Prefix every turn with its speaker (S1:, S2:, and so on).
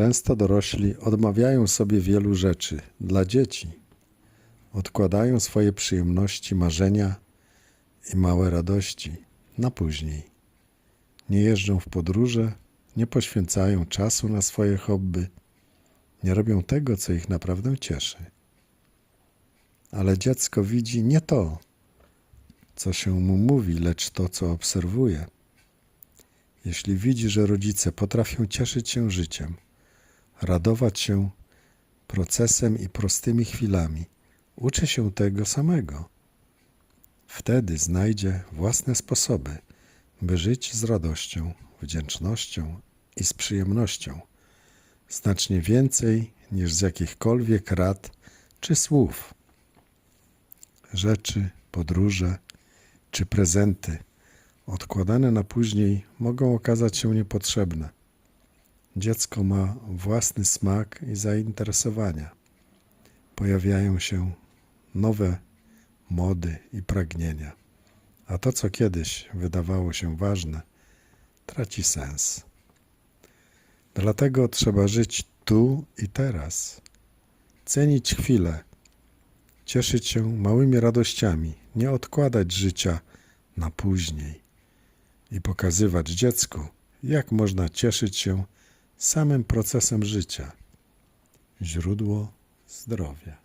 S1: Często dorośli odmawiają sobie wielu rzeczy dla dzieci. Odkładają swoje przyjemności, marzenia i małe radości na później. Nie jeżdżą w podróże, nie poświęcają czasu na swoje hobby, nie robią tego, co ich naprawdę cieszy. Ale dziecko widzi nie to, co się mu mówi, lecz to, co obserwuje. Jeśli widzi, że rodzice potrafią cieszyć się życiem, radować się procesem i prostymi chwilami, uczy się tego samego. Wtedy znajdzie własne sposoby, by żyć z radością, wdzięcznością i z przyjemnością, znacznie więcej niż z jakichkolwiek rad czy słów. Rzeczy, podróże czy prezenty odkładane na później mogą okazać się niepotrzebne. Dziecko ma własny smak i zainteresowania. Pojawiają się nowe mody i pragnienia, a to, co kiedyś wydawało się ważne, traci sens. Dlatego trzeba żyć tu i teraz, cenić chwilę, cieszyć się małymi radościami, nie odkładać życia na później. I pokazywać dziecku, jak można cieszyć się samym procesem życia. Źródło zdrowia.